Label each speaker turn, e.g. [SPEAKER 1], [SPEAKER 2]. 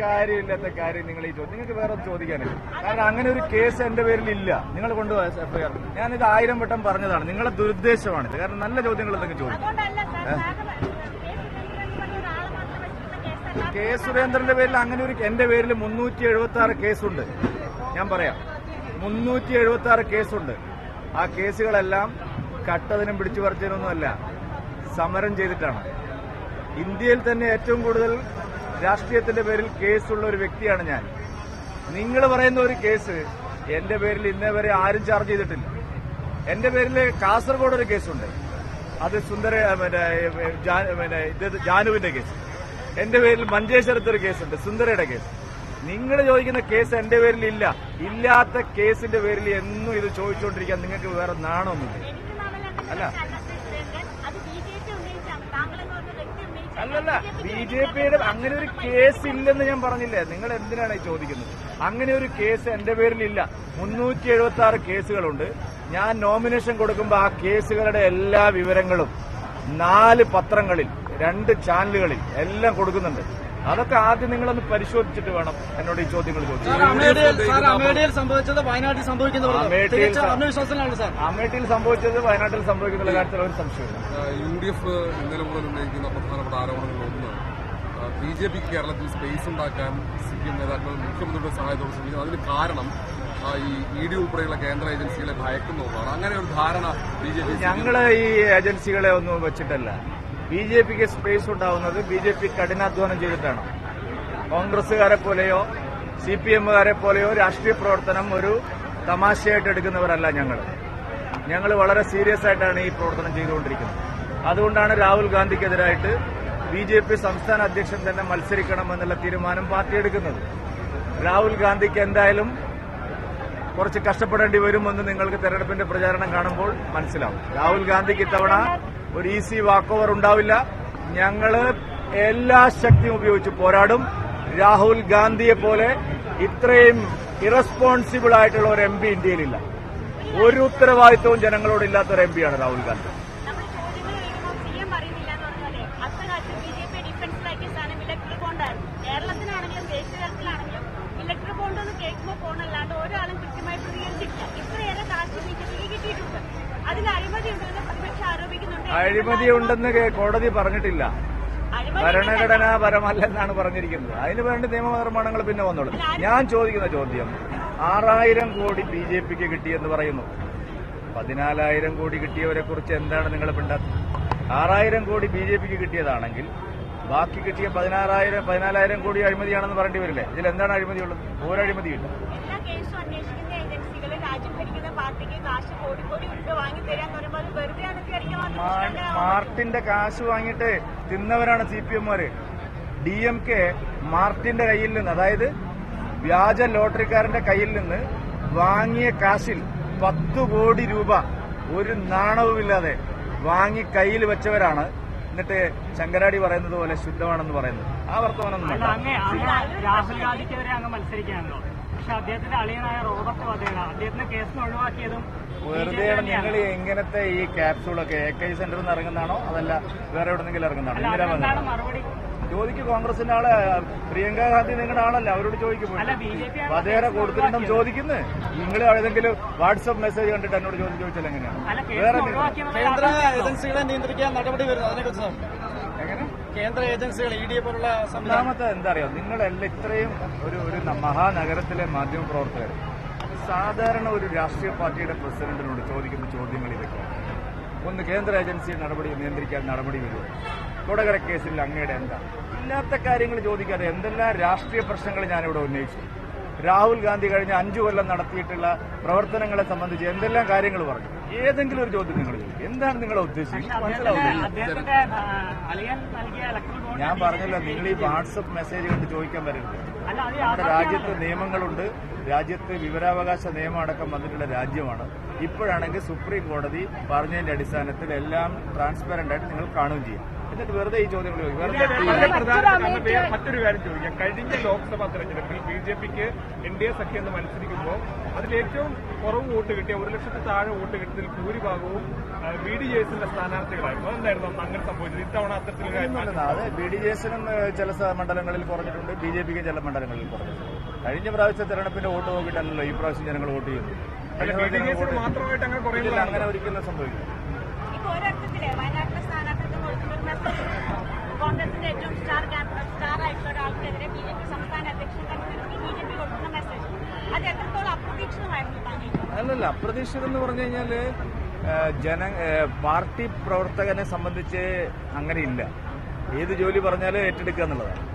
[SPEAKER 1] കാര്യമില്ലാത്ത കാര്യം നിങ്ങൾ ഈ ചോദ്യം. നിങ്ങൾക്ക് വേറെ ചോദിക്കാനില്ല കാരണം അങ്ങനെ ഒരു കേസ് എന്റെ പേരിൽ ഇല്ല നിങ്ങൾ കൊണ്ടുപോയ എഫ്ഐആർ ഞാനിത് ആയിരം വട്ടം പറഞ്ഞതാണ്. നിങ്ങളുടെ ദുരുദ്ദേശമാണിത്. കാരണം നല്ല ചോദ്യങ്ങൾ എന്തെങ്കിലും ചോദിക്കും. കെ സുരേന്ദ്രന്റെ പേരിൽ അങ്ങനെ ഒരു എന്റെ പേരിൽ മുന്നൂറ്റി എഴുപത്തി ആറ് കേസുണ്ട്. ഞാൻ പറയാം. മുന്നൂറ്റി എഴുപത്തി ആറ് കേസുണ്ട്. ആ കേസുകളെല്ലാം കട്ടതിനും പിടിച്ചു പറിച്ചതിനൊന്നുമല്ല സമരം ചെയ്തിട്ടാണ്. ഇന്ത്യയിൽ തന്നെ ഏറ്റവും കൂടുതൽ രാഷ്ട്രീയത്തിന്റെ പേരിൽ കേസുള്ള ഒരു വ്യക്തിയാണ് ഞാൻ. നിങ്ങൾ പറയുന്ന ഒരു കേസ് എന്റെ പേരിൽ ഇന്നേ വരെ ആരും ചാർജ് ചെയ്തിട്ടില്ല. എന്റെ പേരിൽ കാസർഗോഡ് ഒരു കേസുണ്ട്. അത് സുന്ദര ജാനുവിന്റെ കേസ്. എന്റെ പേരിൽ മഞ്ചേശ്വരത്ത് ഒരു കേസുണ്ട് സുന്ദരയുടെ കേസ്. നിങ്ങൾ ചോദിക്കുന്ന കേസ് എന്റെ പേരിൽ ഇല്ല. ഇല്ലാത്ത കേസിന്റെ പേരിൽ എന്നും ഇത് ചോദിച്ചുകൊണ്ടിരിക്കാൻ നിങ്ങൾക്ക് വേറെ നാണമൊന്നുമില്ല. അല്ല.
[SPEAKER 2] സുരേന്ദ്രൻ അത് ബി ജെ പി ഉന്നയിച്ചാണ് താങ്കൾ എന്ന് പറഞ്ഞ വ്യക്തി ഉന്നയിച്ചാണ്
[SPEAKER 1] അല്ലല്ല ബി ജെ പിയുടെ അങ്ങനെ ഒരു കേസ് ഇല്ലെന്ന് ഞാൻ പറഞ്ഞില്ലേ? നിങ്ങൾ എന്തിനാണ് ചോദിക്കുന്നത്? അങ്ങനെ ഒരു കേസ് എന്റെ പേരിലില്ല. മുന്നൂറ്റി എഴുപത്തി ആറ് കേസുകളുണ്ട്. ഞാൻ നോമിനേഷൻ കൊടുക്കുമ്പോൾ ആ കേസുകളുടെ എല്ലാ വിവരങ്ങളും നാല് പത്രങ്ങളിൽ രണ്ട് ചാനലുകളിൽ എല്ലാം കൊടുക്കുന്നുണ്ട്. അതൊക്കെ ആദ്യം നിങ്ങളൊന്ന് പരിശോധിച്ചിട്ട് വേണം എന്നോട് ഈ ചോദ്യങ്ങൾ
[SPEAKER 3] അമേഠിയിൽ സംഭവിച്ചത് വയനാട്ടിൽ സംഭവിക്കുന്ന
[SPEAKER 1] അമേഠിയിൽ സംഭവിച്ചത് വയനാട്ടിൽ കാര്യത്തിൽ ഒരു സംശയമില്ല
[SPEAKER 4] യു ഡി എഫ് ഇന്നലെ മുതൽ ഉന്നയിക്കുന്ന പ്രധാനപ്പെട്ട ആരോപണങ്ങൾ ഒന്ന് ബി ജെ പി കേരളത്തിൽ സ്പേസ് ഉണ്ടാക്കാൻ സി പി എം നേതാക്കൾ മുഖ്യമന്ത്രിയുടെ സഹായത്തോടെ ശ്രമിക്കുന്നത് അതിന് കാരണം ഈ ഇ ഡി ഉൾപ്പെടെയുള്ള കേന്ദ്ര ഏജൻസികളെ ഭയക്കുന്നതാണ് അങ്ങനെ ഒരു ധാരണ ബി ജെ പി
[SPEAKER 1] ഞങ്ങൾ ഈ ഏജൻസികളെ ഒന്നും വെച്ചിട്ടല്ല. ബി ജെ പിക്ക് സ്പേസ് ഉണ്ടാവുന്നത് ബി ജെ പി കഠിനാധ്വാനം ചെയ്തിട്ടാണ്. കോൺഗ്രസുകാരെ പോലെയോ സി പി എമ്മുകാരെ പോലെയോ രാഷ്ട്രീയ പ്രവർത്തനം ഒരു തമാശയായിട്ട് എടുക്കുന്നവരല്ല ഞങ്ങൾ ഞങ്ങൾ വളരെ സീരിയസ് ആയിട്ടാണ് ഈ പ്രവർത്തനം ചെയ്തുകൊണ്ടിരിക്കുന്നത്. അതുകൊണ്ടാണ് രാഹുൽ ഗാന്ധിക്കെതിരായിട്ട് ബി ജെ പി സംസ്ഥാന അധ്യക്ഷൻ തന്നെ മത്സരിക്കണം എന്നുള്ള തീരുമാനം പാർട്ടി എടുക്കുന്നത്. രാഹുൽ ഗാന്ധിക്ക് എന്തായാലും കുറച്ച് കഷ്ടപ്പെടേണ്ടി വരുമെന്ന് നിങ്ങൾക്ക് തെരഞ്ഞെടുപ്പിന്റെ പ്രചാരണം കാണുമ്പോൾ മനസ്സിലാവും. രാഹുൽ ഗാന്ധിക്ക് ഇത്തവണ ഒരു ഈസി വാക്ക് ഓവർ ഉണ്ടാവില്ല. ഞങ്ങൾ എല്ലാ ശക്തിയും ഉപയോഗിച്ച് പോരാടും. രാഹുൽ ഗാന്ധിയെ പോലെ ഇത്രയും ഇറസ്പോൺസിബിൾ ആയിട്ടുള്ള ഒരു എം പി ഇന്ത്യയിലില്ല. ഒരു ഉത്തരവാദിത്വവും ജനങ്ങളോട് ഇല്ലാത്ത ഒരു എം പിയാണ് രാഹുൽ ഗാന്ധി.
[SPEAKER 2] കേരളത്തിനാണെങ്കിലും ദേശീയ തലത്തിലാണെങ്കിലും ഇലക്ട്രിക് ബോണ്ട് എന്ന് കേൾക്കുമ്പോൾ പോണല്ലാണ്ട് ഒരാളും കൃത്യമായി പ്രതികരിച്ചിട്ടില്ല ഇത്രയേറെ കാശ് ബി ജെ പിക്ക് കിട്ടിയിട്ടുണ്ട് അതിൽ അഴിമതി ഉണ്ടെന്ന് പ്രതിപക്ഷം ആരോപിക്കുന്നുണ്ട്
[SPEAKER 1] അഴിമതി ഉണ്ടെന്ന് കോടതി പറഞ്ഞിട്ടില്ല.
[SPEAKER 2] അഴിമതി
[SPEAKER 1] ഭരണഘടനാപരമല്ലെന്നാണ് പറഞ്ഞിരിക്കുന്നത്. അതിന് വേണ്ടി നിയമനിർമ്മാണങ്ങൾ പിന്നെ വന്നോളൂ. ഞാൻ ചോദിക്കുന്ന ചോദ്യം ആറായിരം കോടി ബി ജെ പിക്ക് കിട്ടിയെന്ന് പറയുന്നു. പതിനാലായിരം കോടി കിട്ടിയവരെ കുറിച്ച് എന്താണ് നിങ്ങൾ പിണ്ടാത്തത് ആറായിരം കോടി ബി ജെ പിക്ക് കിട്ടിയതാണെങ്കിൽ ബാക്കി കിട്ടിയ പതിനാറായിരം പതിനാലായിരം കോടി അഴിമതിയാണെന്ന് പറയേണ്ടി വരില്ലേ? ഇതിൽ എന്താണ് ഒരു അഴിമതിയില്ല.
[SPEAKER 2] അന്വേഷിക്കുന്ന ഏജൻസികൾ രാജ്യം ഭരിക്കുന്ന പാർട്ടിക്ക് കാശ് കോടി കോടി ഉണ്ട് വാങ്ങി തരാന്ന് പറയുമ്പോൾ അത് വെറുതെ
[SPEAKER 1] മാർട്ടിന്റെ കാശ് വാങ്ങിയിട്ട് തിന്നവരാണ് സി പി എംമാര് ഡി എം കെ മാർട്ടിന്റെ കയ്യിൽ നിന്ന് അതായത് വ്യാജ ലോട്ടറിക്കാരന്റെ കയ്യിൽ നിന്ന് വാങ്ങിയ കാശിൽ പത്ത് കോടി രൂപ ഒരു നാണവുമില്ലാതെ വാങ്ങി കയ്യിൽ വെച്ചവരാണ്. എന്നിട്ട് ശങ്കരാടി പറയുന്നത് പോലെ ശുദ്ധമാണെന്ന് പറയുന്നത്. ആ
[SPEAKER 5] വർത്തമാനം രാഹുൽ ഗാന്ധിക്കെതിരെ അങ്ങ് മത്സരിക്കുകയാണല്ലോ. പക്ഷെ അദ്ദേഹത്തിന്റെ അളിയനായ റോബർട്ട് വധേര അദ്ദേഹത്തിന് കേസിന് ഒഴിവാക്കിയതും
[SPEAKER 1] വെറുതെ നിങ്ങൾ എങ്ങനത്തെ ഈ ക്യാപ്സൂളൊക്കെ എ കെ സെന്ററിൽ നിന്ന് ഇറങ്ങുന്നതാണോ? അതല്ല വേറെ എവിടെന്നെങ്കിലും ഇറങ്ങുന്നതാണോ?
[SPEAKER 5] മറുപടി?
[SPEAKER 1] ചോദിക്കും കോൺഗ്രസിന്റെ ആൾ പ്രിയങ്ക ഗാന്ധി നിങ്ങളുടെ ആളല്ല അവരോട് ചോദിക്കും വധേര കൊടുത്തിട്ടുണ്ടെന്ന് ചോദിക്കുന്നത് നിങ്ങൾ ഏതെങ്കിലും വാട്സപ്പ് മെസ്സേജ് കണ്ടിട്ട് എന്നോട് ചോദിച്ചു ചോദിച്ചാൽ എങ്ങനെയാണ് വേറെ
[SPEAKER 3] കേന്ദ്ര ഏജൻസികളെ നിയന്ത്രിക്കാൻ നടപടി വരുന്നത് അതിനെക്കുറിച്ച് കേന്ദ്ര ഏജൻസികൾ ഇ ഡി എ പോലുള്ള
[SPEAKER 1] ഒന്നാമത്തെ എന്താ അറിയോ നിങ്ങളെല്ലാം ഇത്രയും ഒരു ഒരു മഹാനഗരത്തിലെ മാധ്യമ പ്രവർത്തകർ സാധാരണ ഒരു രാഷ്ട്രീയ പാർട്ടിയുടെ പ്രസിഡന്റിനോട് ചോദിക്കുന്ന ചോദ്യങ്ങൾ ഇതൊക്കെ ഒന്ന് കേന്ദ്ര ഏജൻസി നടപടി നിയന്ത്രിക്കാൻ നടപടി വരുമോ? കൊടകര കേസിൽ അങ്ങയുടെ എന്താ? ഇല്ലാത്ത കാര്യങ്ങൾ ചോദിക്കാതെ എന്തെല്ലാം രാഷ്ട്രീയ പ്രശ്നങ്ങൾ ഞാനിവിടെ ഉന്നയിച്ചു? രാഹുൽ ഗാന്ധി കഴിഞ്ഞ അഞ്ചു കൊല്ലം നടത്തിയിട്ടുള്ള പ്രവർത്തനങ്ങളെ സംബന്ധിച്ച് എന്തെല്ലാം കാര്യങ്ങൾ പറഞ്ഞു? ഏതെങ്കിലും ഒരു ചോദ്യം നിങ്ങൾ ചോദിക്കും. എന്താണ് നിങ്ങളെ ഉദ്ദേശിച്ചത് മനസ്സിലാവുന്നില്ല. ഞാൻ പറഞ്ഞല്ലോ നിങ്ങൾ ഈ വാട്സപ്പ് മെസ്സേജ് കണ്ട് ചോദിക്കാൻ വരരുത്. നമ്മുടെ. രാജ്യത്ത് നിയമങ്ങളുണ്ട്. രാജ്യത്ത് വിവരാവകാശ നിയമം അടക്കം വന്നിട്ടുള്ള രാജ്യമാണ്. ഇപ്പോഴാണെങ്കിൽ സുപ്രീം കോടതി പറഞ്ഞതിന്റെ അടിസ്ഥാനത്തിൽ എല്ലാം ട്രാൻസ്പെറന്റ് ആയിട്ട് നിങ്ങൾ കാണുകയും ചെയ്യും. എന്നിട്ട് വെറുതെ ഈ ചോദ്യങ്ങൾ ചോദിക്കും.
[SPEAKER 6] മറ്റൊരു കാര്യം ചോദിക്കാം. കഴിഞ്ഞ ലോക്സഭാ തെരഞ്ഞെടുപ്പിൽ ബി ജെ പിക്ക് എൻ ഡി എ സഖ്യം എന്ന് മത്സരിക്കുമ്പോൾ അതിൽ ഏറ്റവും കുറവ് വോട്ട് കിട്ടിയ ഒരു ലക്ഷത്തിൽ താഴെ വോട്ട് കിട്ടിയതിൽ ഭൂരിഭാഗവും ബി ഡി ജെ എസിന്റെ സ്ഥാനാർത്ഥികളായിരുന്നു. അതെന്തായിരുന്നു? അന്ന് അങ്ങനെ സംഭവിച്ചത്. ഇത്തവണ
[SPEAKER 1] അത്തരത്തിൽ അതെ. ബി ഡി ജെ എസിനും ചില മണ്ഡലങ്ങളിൽ കുറഞ്ഞിട്ടുണ്ട്. ബി ജെ പിക്ക് ചില മണ്ഡലങ്ങളിൽ കുറഞ്ഞിട്ടുണ്ട്. കഴിഞ്ഞ പ്രാവശ്യത്തെ തെരഞ്ഞെടുപ്പിന്റെ വോട്ട് നോക്കിയിട്ടല്ലല്ലോ ഈ പ്രാവശ്യം ജനങ്ങൾ വോട്ട്
[SPEAKER 6] ചെയ്യുന്നു അങ്ങനെ
[SPEAKER 1] ഒരിക്കലും സംഭവിക്കും
[SPEAKER 2] ഇപ്പൊ ഒരർത്ഥത്തിലെ വയനാട്ടിലെ സ്ഥാനാർത്ഥിത്വം കൊടുക്കുന്ന ഒരു മെസ്സേജ് കോൺഗ്രസിന്റെ ഏറ്റവും സ്റ്റാർ സ്റ്റാർ ആയിട്ടുള്ള ഒരാൾക്കെതിരെ ബി ജെ പി സംസ്ഥാന അധ്യക്ഷൻ ബി ജെ പി കൊടുക്കുന്ന മെസ്സേജ് അത് എത്രത്തോളം അപ്രതീക്ഷിതമായിരുന്നു
[SPEAKER 1] അല്ലല്ല അപ്രതീക്ഷിതം എന്ന് പറഞ്ഞു കഴിഞ്ഞാൽ ജന പാർട്ടി പ്രവർത്തകനെ സംബന്ധിച്ച് അങ്ങനെയില്ല ഏത് ജോലി പറഞ്ഞാലും ഏറ്റെടുക്കുക എന്നുള്ളതാണ്.